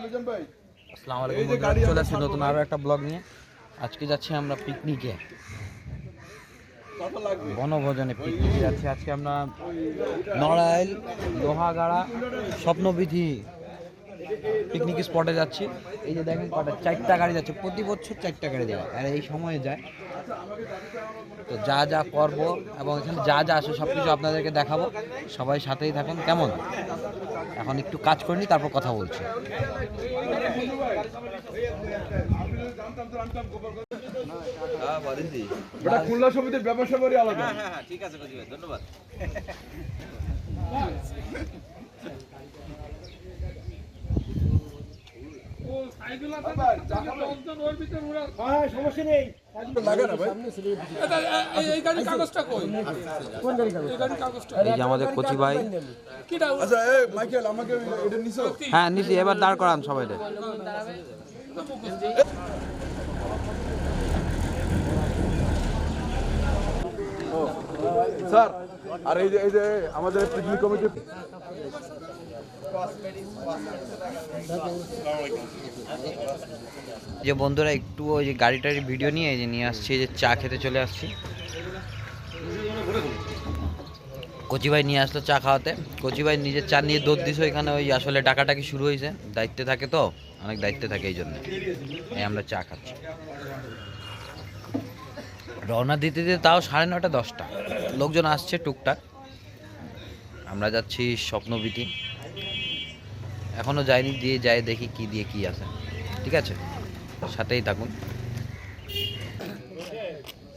আসসালামু আলাইকুম বন্ধুরা চলে আসছি নতুন আরও একটা ব্লগ নিয়ে। আজকে যাচ্ছি আমরা পিকনিকে বনভোজনে পিকনিকে যাচ্ছি। আজকে আমরা নড়াইল লোহাগাড়া স্বপ্নবিধি পিকনিক স্পটে যাচ্ছি। এই যে দেখেন কটা চারটা গাড়ি যাচ্ছে। প্রতি বছর চারটা গাড়ি যায় আর এই সময়ে যায়। তো যা যা করব এবং এখানে যা যা আসে সব কিছু আপনাদেরকে দেখাবো। সবাই সাথেই থাকুন কেমন? এখন একটু কাজ করিনি তারপর কথা বলছি। খুলনা সমিতির ব্যবসা করি আলাদা। ঠিক আছে ধন্যবাদ হ্যাঁ সমস্যা নেই লাগে না ভাই এই গাড়ির কাগজটা কই এই গাড়ির কাগজটা এই যে আমাদের কচি ভাই কিটা আচ্ছা হ্যাঁ নিচে এবার দাঁড় করান সবাই স্যার আর এই যে এই যে আমাদের পিকনিক কমিটি যে বন্ধুরা, একটু ওই যে গাড়ি টাড়ি ভিডিও নিয়ে যে নিয়ে আসছি যে চা খেতে চলে আসছি। কচি ভাই নিয়ে আসলো চা খাওয়াতে। কচি ভাই নিজের চা নিয়ে দৌড় দিস এখানে ওই আসলে ডাকাটাকি শুরু হয়েছে। দায়িত্বে থাকে তো, অনেক দায়িত্বে থাকে এই জন্য। আমরা চা খাচ্ছি। রওনা দিতে দিতে তাও সাড়ে নটা দশটা। লোকজন আসছে টুকটাক। আমরা যাচ্ছি স্বপ্নবীতি এখনও যাইনি, দিয়ে যাই দেখি কি দিয়ে কি আছে। ঠিক আছে? সাথেই থাকুন।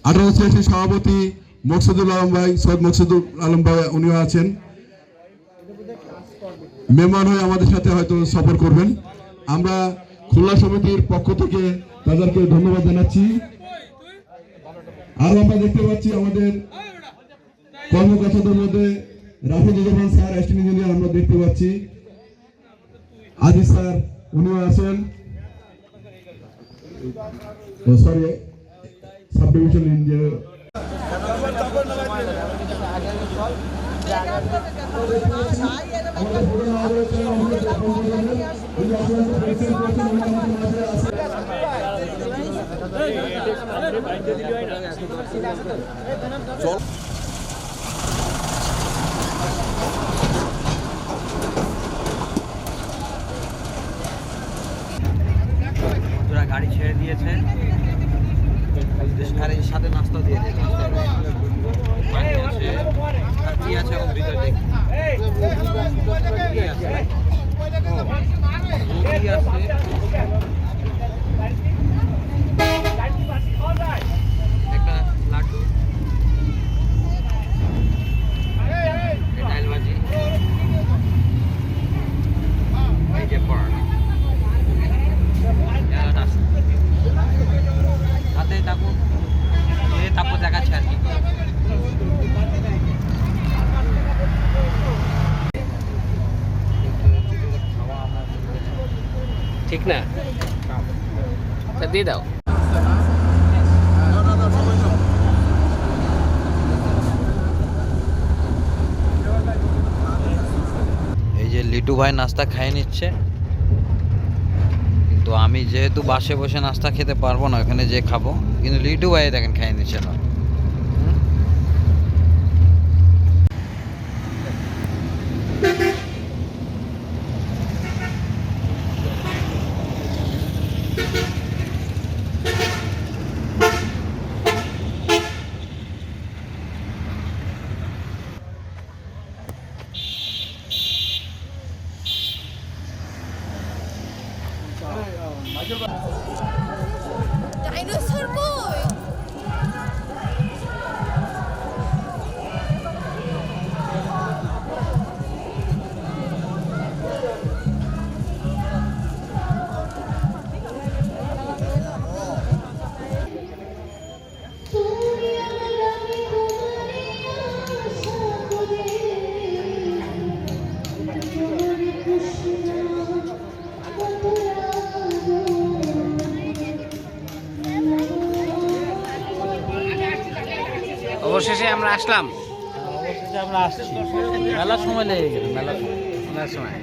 আঠারো সভাপতি মকসুদুল আলম ভাই, সৈয়দ মকসুদুল আলম ভাই, উনিও আছেন। মেহমান হয়ে আমাদের সাথে হয়তো সফর করবেন। আমরা খুলনা সমিতির পক্ষ থেকে তাদেরকে ধন্যবাদ জানাচ্ছি। আর আমরা দেখতে পাচ্ছি আমাদের কর্মকর্তাদের মধ্যে Rafidur Rahman sir assistant engineer আমরা দেখতে পাচ্ছি। আজিজ স্যার, উনিও আছেন। সরি সাব ডিভিশন ইঞ্জিনিয়ার বন্ধুরা গাড়ি ছেড়ে দিয়েছে এর সাথে নাস্তা দিয়ে দিয়েছে পানি আছে আর কি আছে এখন ভিতরে দেখি কি আছে রুটি আছে একটা লাড্ডু এই ডাল ভাজি এই যে পরোটা হাতে থাকুন এ তারপর দেখাচ্ছে আর কি ঠিক না? দিয়ে দাও। এই যে লিটু ভাই নাস্তা খাই নিচ্ছে। কিন্তু আমি যেহেতু বাসে বসে নাস্তা খেতে পারব না, ওখানে যে খাব। কিন্তু লিটু ভাই দেখেন খাই নিচ্ছে না। আসলাম। অবশেষে আমরা আসছি। মেলার সময় লেগে গেল মেলার সময়। মেলার সময়।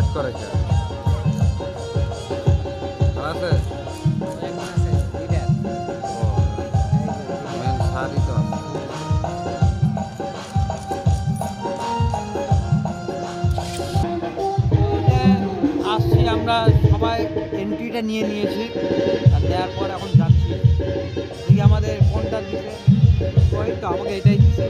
সিলেক্ট করে। আসছি আমরা সবাই এন্ট্রিটা নিয়ে নিয়েছি, আর দেওয়ার পর এখন যাচ্ছি। এদিকে আমাদের কোনটা দিতে তো আমাকে এটাই দিচ্ছে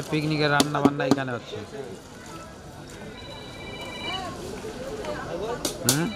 আমাদের পিকনিকের রান্না বান্না এখানে হচ্ছে। হুম?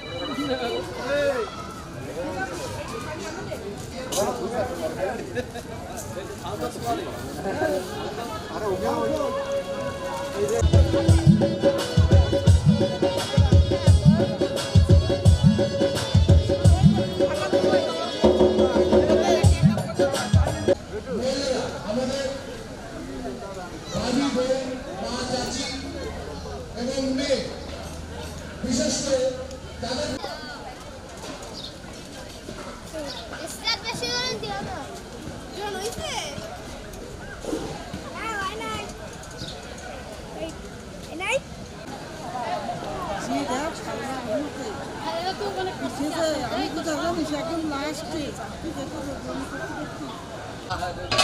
是这一家，以是我们这边的。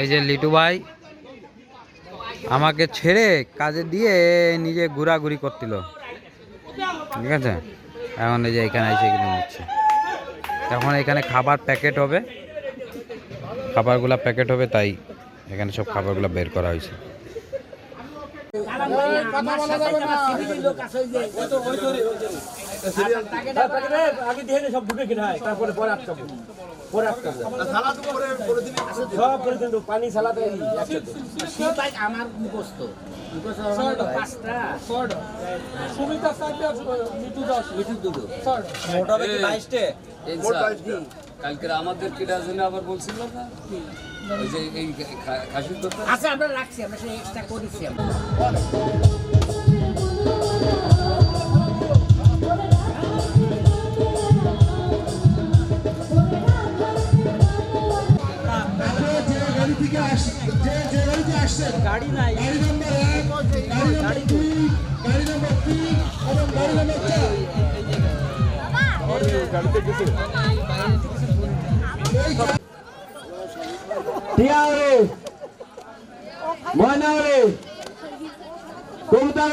এই যে লিটু ভাই, আমাকে ছেড়ে কাজে দিয়ে নিজে ঘোরাঘুরি করছিল ঠিক আছে? এখন এই যে এখানে এসে এগুলো নিচ্ছে। এখন এখানে খাবার প্যাকেট হবে। খাবারগুলা প্যাকেট হবে, তাই এখানে সব খাবারগুলো বের করা হয়েছে। কিনা হয় তারপরে পরে পরে সব করে দিন পানি সালাদ ছয়টা। কালকে আমাদের কেটা জন্য আবার বলছিল না? ওই যে এই খাসির আচ্ছা আমরা রাখছি আমরা সেই এক্সট্রা করেছি আমরা। আস- যে যে গাড়িতে আসছেন গাড়ি নাই। গাড়ি নাম্বার এক গাড়ি নাম্বার দুই গাড়ি নাম্বার তিন এবং গাড়ি নাম্বার চার। টিয়া রে ময়না রে কবুতর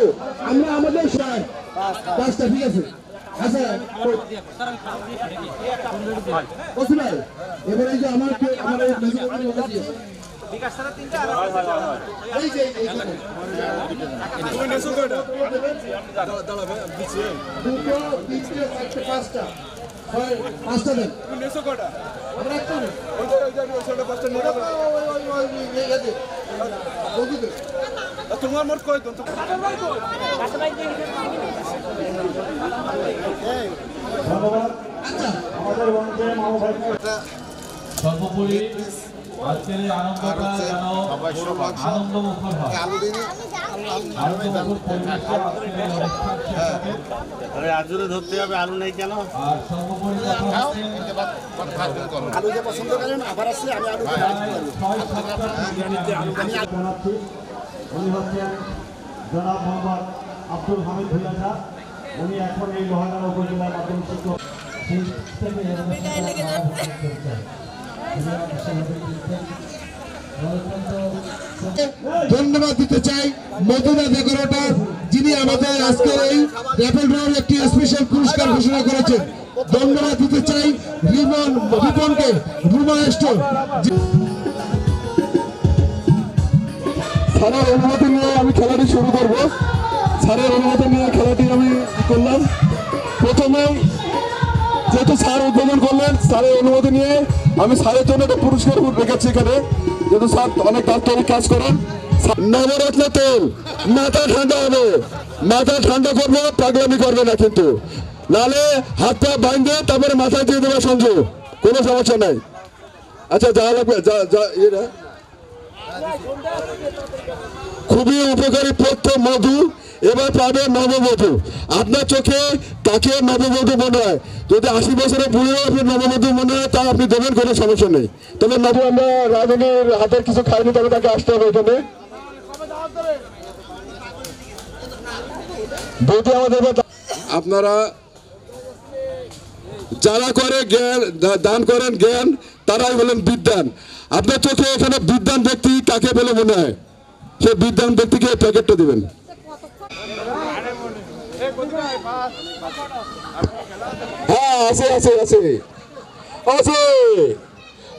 তথাপিও আমরা আমাদের পাঁচটা ঠিক আছে আচ্ছা এবারে আমার আমার চারটে পাঁচটা ছয় পাঁচটা দেন আমরা ওই, ওই, এই যে। বৌদি দে। সর্বোপরি আজকের এই আনন্দটা যেন আনন্দ মুখর হয় ধরতে হবে আলু নেই কেন আর সর্বোপরি আলু যে পছন্দ করেন আবার আসলে আমি আলু উনি হচ্ছেন জনাব মোহাম্মদ আব্দুল হামিদ ভুইয়া উনি এখন এই লোহাগাড়া উপজেলার মাধ্যমিক শিক্ষক। সেই থেকে ধন্যবাদ দিতে চাই মধুরা ডেকোরেটর যিনি আমাদের আজকের এই র্যাপেল ড্রয়ের একটি স্পেশাল পুরস্কার ঘোষণা করেছেন। ধন্যবাদ দিতে চাই রিমন রিপনকে রুমা স্টোর স্যারের অনুমতি নিয়ে আমি খেলাটি শুরু করব। স্যারের অনুমতি নিয়ে খেলাটি আমি করলাম। প্রথমে যেহেতু স্যার উদ্বোধন করলেন, স্যারের অনুমতি নিয়ে আমি স্যারের জন্য একটা পুরস্কার রেখেছি এখানে। যেহেতু স্যার অনেক দাপ্তরিক কাজ করেন নবরত্ন তেল মাথা ঠান্ডা হবে। মাথা ঠান্ডা করবে, পাগলামি করবে না কিন্তু। নালে হাত পা বাঁধবে তারপরে মাথায় দিয়ে দেবে সঞ্জু। কোনো সমস্যা নাই। আচ্ছা যা লাগবে, যা যা এটা খুবই উপকারী পথ্য মধু, এবার পাবে নববধূ। আপনার চোখে কাকে নববধূ মনে হয়। যদি আশি বছরের বুড়িও আপনার নববধূ মনে হয়, তা আপনি দেবেন, কোনো সমস্যা নেই। তবে নবু, আমরা রাজনীর হাতের কিছু খাইনি, তবে তাকে আসতে হবে এখানে। আমাদের আপনারা যারা করে জ্ঞান দান করেন জ্ঞান, তারাই হলেন বিদ্যান। আপনার চোখে এখানে বিদ্যান ব্যক্তি কাকে বলে মনে হয়? সে বিদ্যান ব্যক্তিকে প্যাকেটটা দিবেন। হ্যাঁ আছে আছে আছে। আছে।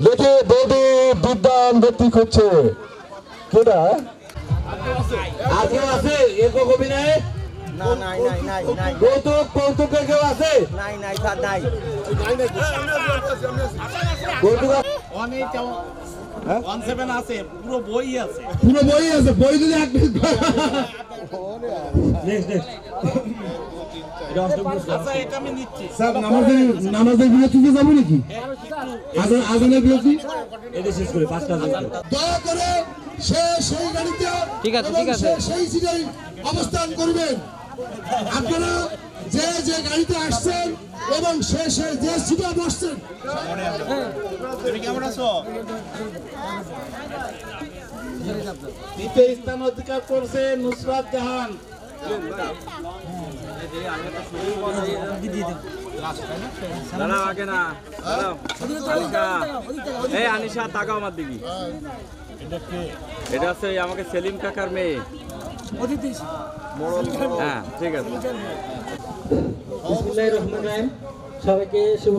দেখে বৌদি বিদ্যান ব্যক্তি খুঁজছে। কেটা আজকে আছে? এরকম নাই কৌতুক কৌতুকের কেউ আছে? কৌতুক পুরো বই আছে। বই যদি এক মিনিট স্যার নামাজের নামাজের বিরতিতে যাব নাকি? আজান আজানের বিরতি? এটা শেষ করে পাঁচটা দয়া করে সে সেই গাড়িতে ঠিক আছে, ঠিক আছে। সেই সিটে অবস্থান করবেন। আপনারা যে যে গাড়িতে আসছেন এবং সে সে যে সিটে বসছেন। দ্বিতীয় স্থান অধিকার করছে নুসরাত জাহান। দাঁড়াও আগে না দাঁড়াও। এই আনিশা তাকাও আমার দিকে। এটা হচ্ছে আমাকে সেলিম কাকার মেয়ে। হ্যাঁ ঠিক আছে। বিসমুল্লাহ রহমান রাহিম। সবাইকে শুভ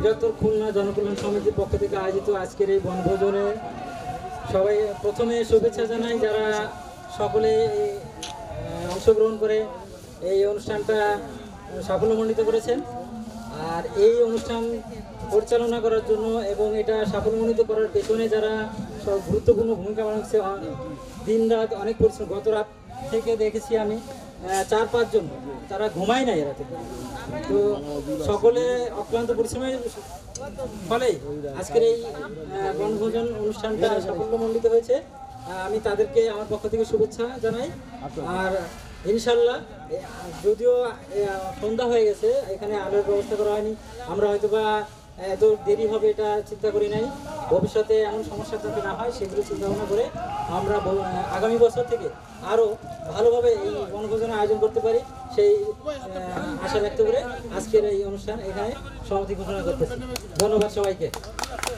বৃহত্তর খুলনা জনকল্যাণ সমিতির পক্ষ থেকে আয়োজিত আজকের এই বনভোজনে সবাই প্রথমে শুভেচ্ছা জানাই। যারা সকলে অংশগ্রহণ করে এই অনুষ্ঠানটা সাফল্যমণ্ডিত করেছেন। আর এই অনুষ্ঠান পরিচালনা করার জন্য এবং এটা সাফল্যমণ্ডিত করার পেছনে যারা সব গুরুত্বপূর্ণ ভূমিকা করছে দিন রাত অনেক পরিশ্রম, গত রাত থেকে দেখেছি আমি। চার পাঁচজন তারা ঘুমায় নাই রাতে তো সকলে অক্লান্ত পরিশ্রমের ফলে আজকের এই বনভোজন অনুষ্ঠানটা সাফল্যমণ্ডিত হয়েছে। আমি তাদেরকে আমার পক্ষ থেকে শুভেচ্ছা জানাই। আর ইনশাল্লাহ যদিও সন্ধ্যা হয়ে গেছে, এখানে আলোর ব্যবস্থা করা হয়নি। আমরা হয়তো বা এত দেরি হবে এটা চিন্তা করি নাই। ভবিষ্যতে এমন সমস্যা যাতে না হয়, সেগুলো চিন্তা ভাবনা করে আমরা আগামী বছর থেকে আরও ভালোভাবে এই বনভোজনের আয়োজন করতে পারি। সেই আশা ব্যক্ত করে আজকের এই অনুষ্ঠান এখানে সমাপ্তি ঘোষণা করতেছি। ধন্যবাদ সবাইকে।